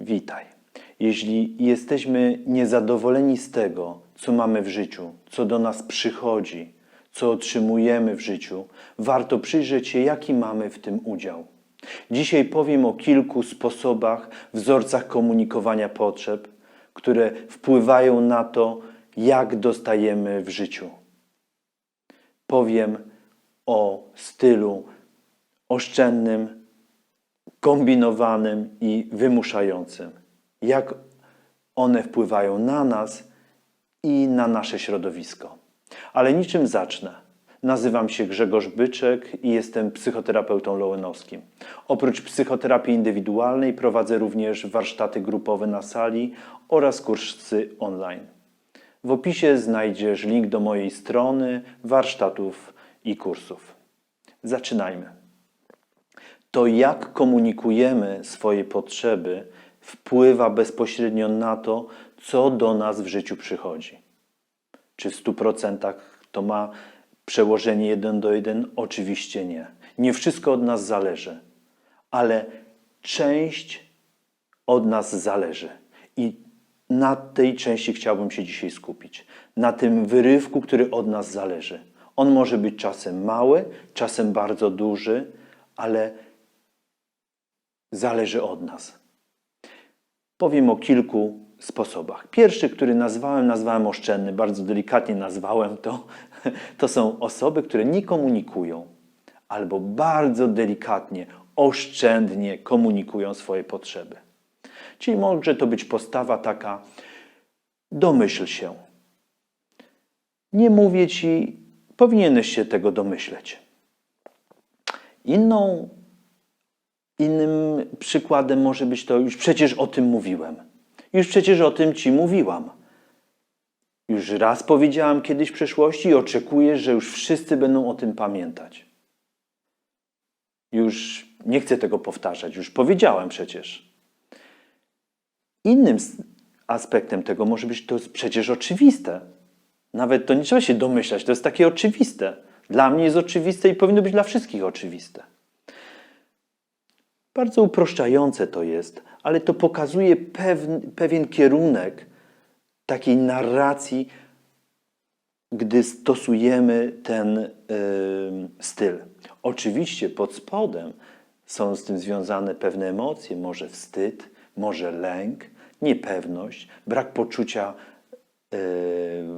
Witaj. Jeśli jesteśmy niezadowoleni z tego, co mamy w życiu, co do nas przychodzi, co otrzymujemy w życiu, warto przyjrzeć się, jaki mamy w tym udział. Dzisiaj powiem o kilku sposobach, wzorcach komunikowania potrzeb, które wpływają na to, jak dostajemy w życiu. Powiem o stylu oszczędnym, kombinowanym i wymuszającym. Jak one wpływają na nas i na nasze środowisko. Ale niczym zacznę. Nazywam się Grzegorz Byczek i jestem psychoterapeutą Lowenowskim. Oprócz psychoterapii indywidualnej prowadzę również warsztaty grupowe na sali oraz kursy online. W opisie znajdziesz link do mojej strony, warsztatów i kursów. Zaczynajmy to jak komunikujemy swoje potrzeby, wpływa bezpośrednio na to, co do nas w życiu przychodzi. Czy w 100% to ma przełożenie 1 do 1? Oczywiście nie. Nie wszystko od nas zależy, ale część od nas zależy. I na tej części chciałbym się dzisiaj skupić. Na tym wyrywku, który od nas zależy. On może być czasem mały, czasem bardzo duży, ale zależy od nas. Powiem o kilku sposobach. Pierwszy, który nazwałem, nazwałem oszczędny, bardzo delikatnie nazwałem to. To są osoby, które nie komunikują albo bardzo delikatnie, oszczędnie komunikują swoje potrzeby. Czyli może to być postawa taka: domyśl się. Nie mówię ci, powinieneś się tego domyśleć. Inną Innym przykładem może być to, już przecież o tym mówiłem. Już przecież o tym ci mówiłam. Już raz powiedziałam kiedyś w przeszłości i oczekuję, że już wszyscy będą o tym pamiętać. Już nie chcę tego powtarzać, już powiedziałem przecież. Innym aspektem tego może być to jest przecież oczywiste. Nawet to nie trzeba się domyślać, to jest takie oczywiste. Dla mnie jest oczywiste i powinno być dla wszystkich oczywiste. Bardzo uproszczające to jest, ale to pokazuje pewien, pewien kierunek takiej narracji, gdy stosujemy ten styl. Oczywiście pod spodem są z tym związane pewne emocje, może wstyd, może lęk, niepewność, brak poczucia y,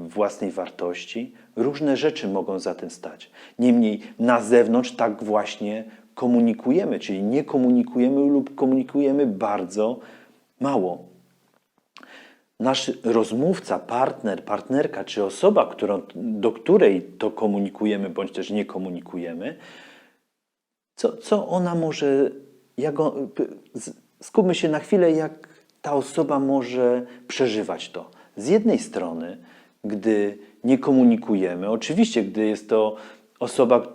własnej wartości. Różne rzeczy mogą za tym stać. Niemniej na zewnątrz tak właśnie komunikujemy, czyli nie komunikujemy lub komunikujemy bardzo mało. Nasz rozmówca, partner, partnerka czy osoba, którą, do której to komunikujemy bądź też nie komunikujemy, co, co ona może, jak on, skupmy się na chwilę, jak ta osoba może przeżywać to. Z jednej strony, gdy nie komunikujemy, oczywiście, gdy jest to osoba,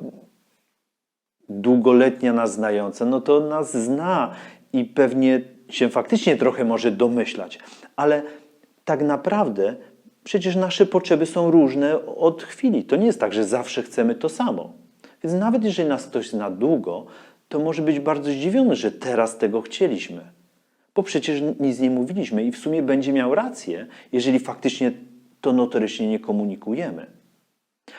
długoletnia nas znająca, no to nas zna i pewnie się faktycznie trochę może domyślać, ale tak naprawdę przecież nasze potrzeby są różne od chwili. To nie jest tak, że zawsze chcemy to samo. Więc nawet jeżeli nas ktoś zna długo, to może być bardzo zdziwiony, że teraz tego chcieliśmy. Bo przecież nic nie mówiliśmy i w sumie będzie miał rację, jeżeli faktycznie to notorycznie nie komunikujemy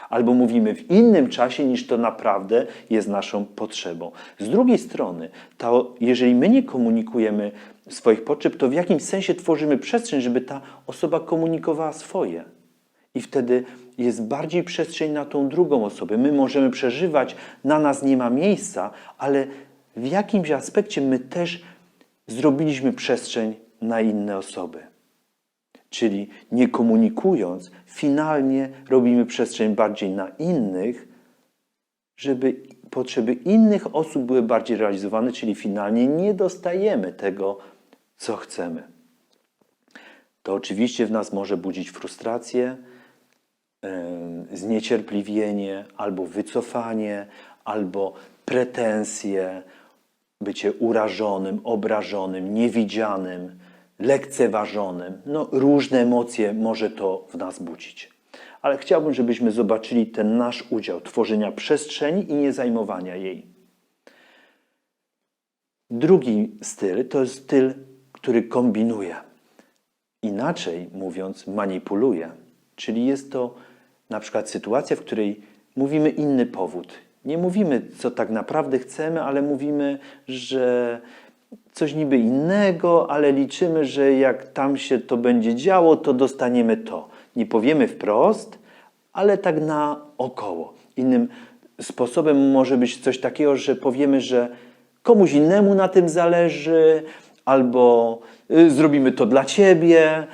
albo mówimy w innym czasie niż to naprawdę jest naszą potrzebą. Z drugiej strony, to jeżeli my nie komunikujemy swoich potrzeb, to w jakimś sensie tworzymy przestrzeń, żeby ta osoba komunikowała swoje. I wtedy jest bardziej przestrzeń na tą drugą osobę. My możemy przeżywać, na nas nie ma miejsca, ale w jakimś aspekcie my też zrobiliśmy przestrzeń na inne osoby. Czyli nie komunikując, finalnie robimy przestrzeń bardziej na innych, żeby potrzeby innych osób były bardziej realizowane, czyli finalnie nie dostajemy tego, co chcemy. To oczywiście w nas może budzić frustrację, zniecierpliwienie, albo wycofanie, albo pretensje, bycie urażonym, obrażonym, niewidzianym, lekceważonym. No, różne emocje może to w nas budzić. Ale chciałbym, żebyśmy zobaczyli ten nasz udział tworzenia przestrzeni i nie zajmowania jej. Drugi styl to jest styl który kombinuje. Inaczej mówiąc, manipuluje. Czyli jest to na przykład sytuacja, w której mówimy inny powód. Nie mówimy, co tak naprawdę chcemy, ale mówimy, że coś niby innego, ale liczymy, że jak tam się to będzie działo, to dostaniemy to. Nie powiemy wprost, ale tak na około. Innym sposobem może być coś takiego, że powiemy, że komuś innemu na tym zależy, albo y, zrobimy to dla ciebie,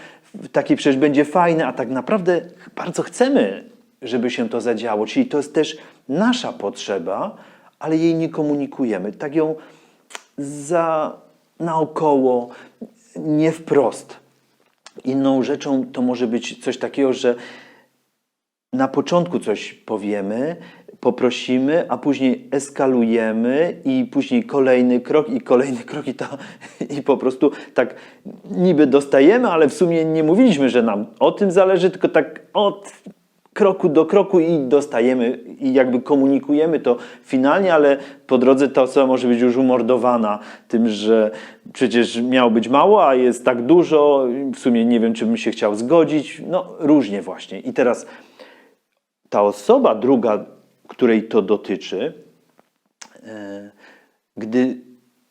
takie przecież będzie fajne, a tak naprawdę bardzo chcemy, żeby się to zadziało. Czyli to jest też nasza potrzeba, ale jej nie komunikujemy. Tak ją za naokoło, nie wprost. Inną rzeczą to może być coś takiego, że na początku coś powiemy, poprosimy, a później eskalujemy i później kolejny krok i kolejny krok i, i po prostu tak niby dostajemy, ale w sumie nie mówiliśmy, że nam o tym zależy, tylko tak od kroku do kroku i dostajemy i jakby komunikujemy to finalnie, ale po drodze ta osoba może być już umordowana tym, że przecież miało być mało, a jest tak dużo, w sumie nie wiem, czy bym się chciał zgodzić, no różnie właśnie. I teraz ta osoba druga, której to dotyczy, e, gdy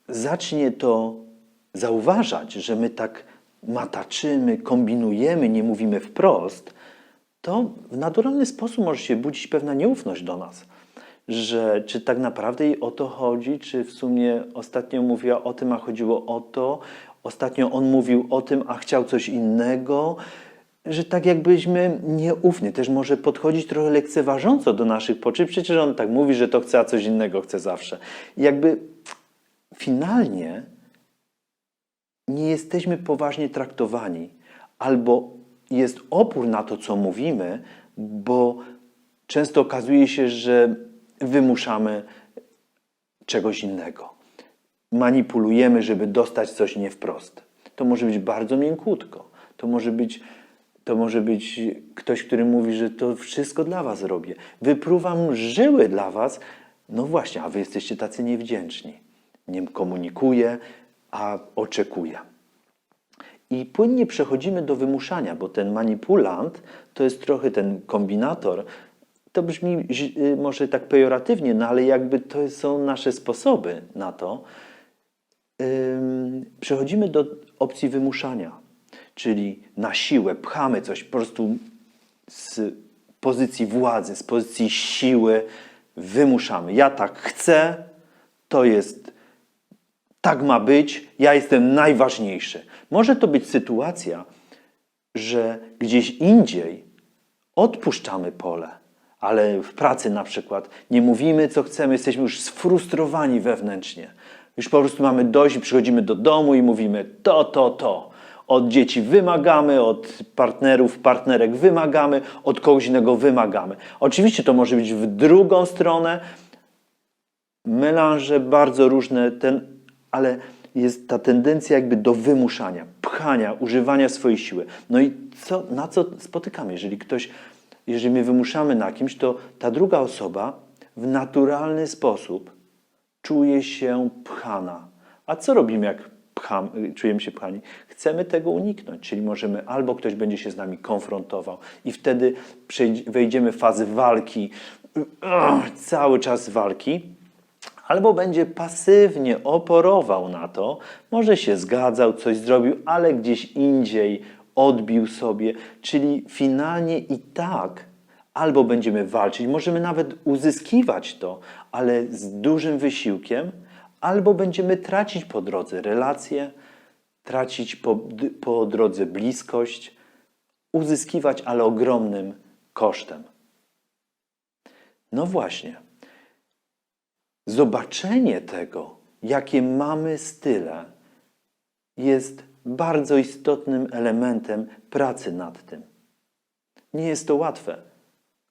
zacznie to zauważać, że my tak mataczymy, kombinujemy, nie mówimy wprost, to w naturalny sposób może się budzić pewna nieufność do nas. Że czy tak naprawdę jej o to chodzi, czy w sumie ostatnio mówiła o tym, a chodziło o to, ostatnio on mówił o tym, a chciał coś innego, że tak jakbyśmy nieufnie, też może podchodzić trochę lekceważąco do naszych potrzeb. Przecież on tak mówi, że to chce, a coś innego chce zawsze. Jakby finalnie nie jesteśmy poważnie traktowani, albo jest opór na to, co mówimy, bo często okazuje się, że wymuszamy czegoś innego. Manipulujemy, żeby dostać coś nie wprost. To może być bardzo miękutko. To może być, to może być ktoś, który mówi, że to wszystko dla was robię. Wypruwam żyły dla was. No właśnie, a wy jesteście tacy niewdzięczni. Nie komunikuję, a oczekuję. I płynnie przechodzimy do wymuszania, bo ten manipulant to jest trochę ten kombinator. To brzmi y, może tak pejoratywnie, no ale jakby to są nasze sposoby na to. Przechodzimy do opcji wymuszania, czyli na siłę pchamy coś po prostu z pozycji władzy, z pozycji siły, wymuszamy. Ja tak chcę, to jest tak ma być, ja jestem najważniejszy. Może to być sytuacja, że gdzieś indziej odpuszczamy pole, ale w pracy na przykład nie mówimy, co chcemy, jesteśmy już sfrustrowani wewnętrznie. Już po prostu mamy dość i przychodzimy do domu i mówimy to, to, to. Od dzieci wymagamy, od partnerów, partnerek wymagamy, od kogoś innego wymagamy. Oczywiście to może być w drugą stronę, melanże bardzo różne, ten, ale jest ta tendencja jakby do wymuszania, pchania, używania swojej siły. No i co, na co spotykamy? Jeżeli ktoś, jeżeli my wymuszamy na kimś, to ta druga osoba w naturalny sposób czuje się pchana. A co robimy, jak pcham, czujemy się pchani? Chcemy tego uniknąć, czyli możemy albo ktoś będzie się z nami konfrontował i wtedy wejdziemy w fazę walki, cały czas walki, albo będzie pasywnie oporował na to, może się zgadzał, coś zrobił, ale gdzieś indziej odbił sobie, czyli finalnie i tak albo będziemy walczyć, możemy nawet uzyskiwać to, ale z dużym wysiłkiem, albo będziemy tracić po drodze relacje, tracić po, po drodze bliskość, uzyskiwać, ale ogromnym kosztem. No właśnie. Zobaczenie tego, jakie mamy style, jest bardzo istotnym elementem pracy nad tym. Nie jest to łatwe.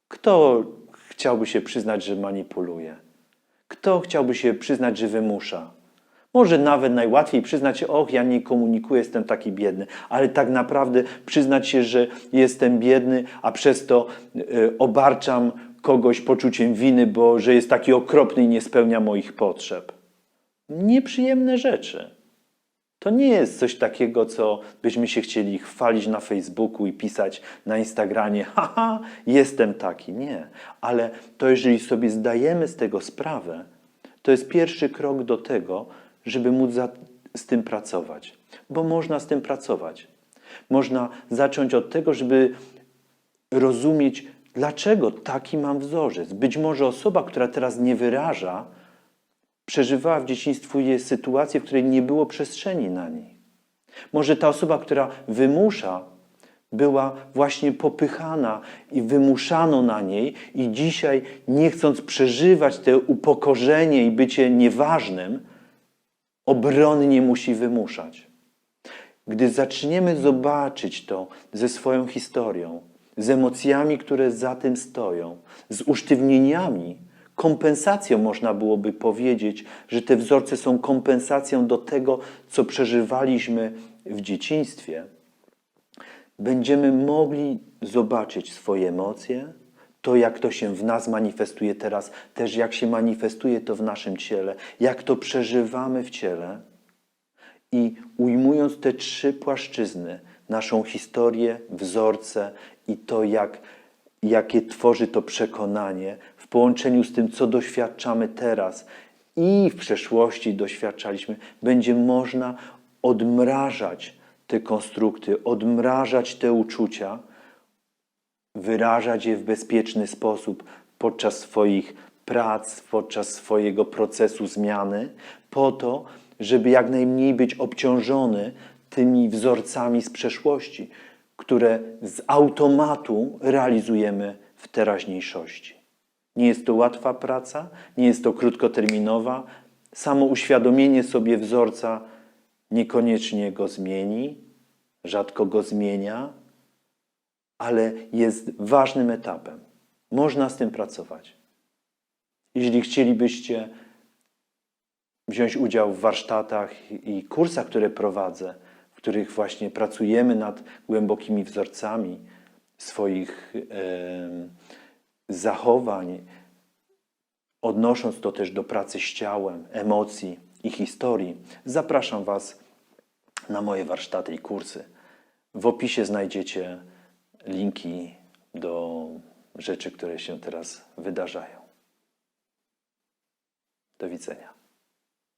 Kto chciałby się przyznać, że manipuluje? Kto chciałby się przyznać, że wymusza? Może nawet najłatwiej przyznać się, och, ja nie komunikuję, jestem taki biedny, ale tak naprawdę przyznać się, że jestem biedny, a przez to y, obarczam kogoś poczuciem winy, bo że jest taki okropny i nie spełnia moich potrzeb. Nieprzyjemne rzeczy. To nie jest coś takiego, co byśmy się chcieli chwalić na Facebooku i pisać na Instagramie, haha, jestem taki. Nie. Ale to jeżeli sobie zdajemy z tego sprawę, to jest pierwszy krok do tego, żeby móc za, z tym pracować. Bo można z tym pracować. Można zacząć od tego, żeby rozumieć, dlaczego taki mam wzorzec. Być może osoba, która teraz nie wyraża, przeżywała w dzieciństwie sytuację, w której nie było przestrzeni na niej. Może ta osoba, która wymusza, była właśnie popychana i wymuszano na niej, i dzisiaj, nie chcąc przeżywać te upokorzenie i bycie nieważnym, obronnie musi wymuszać. Gdy zaczniemy zobaczyć to ze swoją historią, z emocjami, które za tym stoją, z usztywnieniami, kompensacją można byłoby powiedzieć, że te wzorce są kompensacją do tego, co przeżywaliśmy w dzieciństwie, będziemy mogli zobaczyć swoje emocje, to jak to się w nas manifestuje teraz, też jak się manifestuje to w naszym ciele, jak to przeżywamy w ciele. I ujmując te trzy płaszczyzny, naszą historię, wzorce i to, jak, jakie tworzy to przekonanie, w połączeniu z tym, co doświadczamy teraz i w przeszłości doświadczaliśmy, będzie można odmrażać te konstrukty, odmrażać te uczucia, wyrażać je w bezpieczny sposób podczas swoich prac, podczas swojego procesu zmiany, po to, żeby jak najmniej być obciążony tymi wzorcami z przeszłości, które z automatu realizujemy w teraźniejszości. Nie jest to łatwa praca, nie jest to krótkoterminowa. Samo uświadomienie sobie wzorca niekoniecznie go zmieni, rzadko go zmienia, ale jest ważnym etapem. Można z tym pracować. Jeśli chcielibyście wziąć udział w warsztatach i kursach, które prowadzę, których właśnie pracujemy nad głębokimi wzorcami swoich zachowań, odnosząc to też do pracy z ciałem, emocji i historii, zapraszam Was na moje warsztaty i kursy. W opisie znajdziecie linki do rzeczy, które się teraz wydarzają. Do widzenia.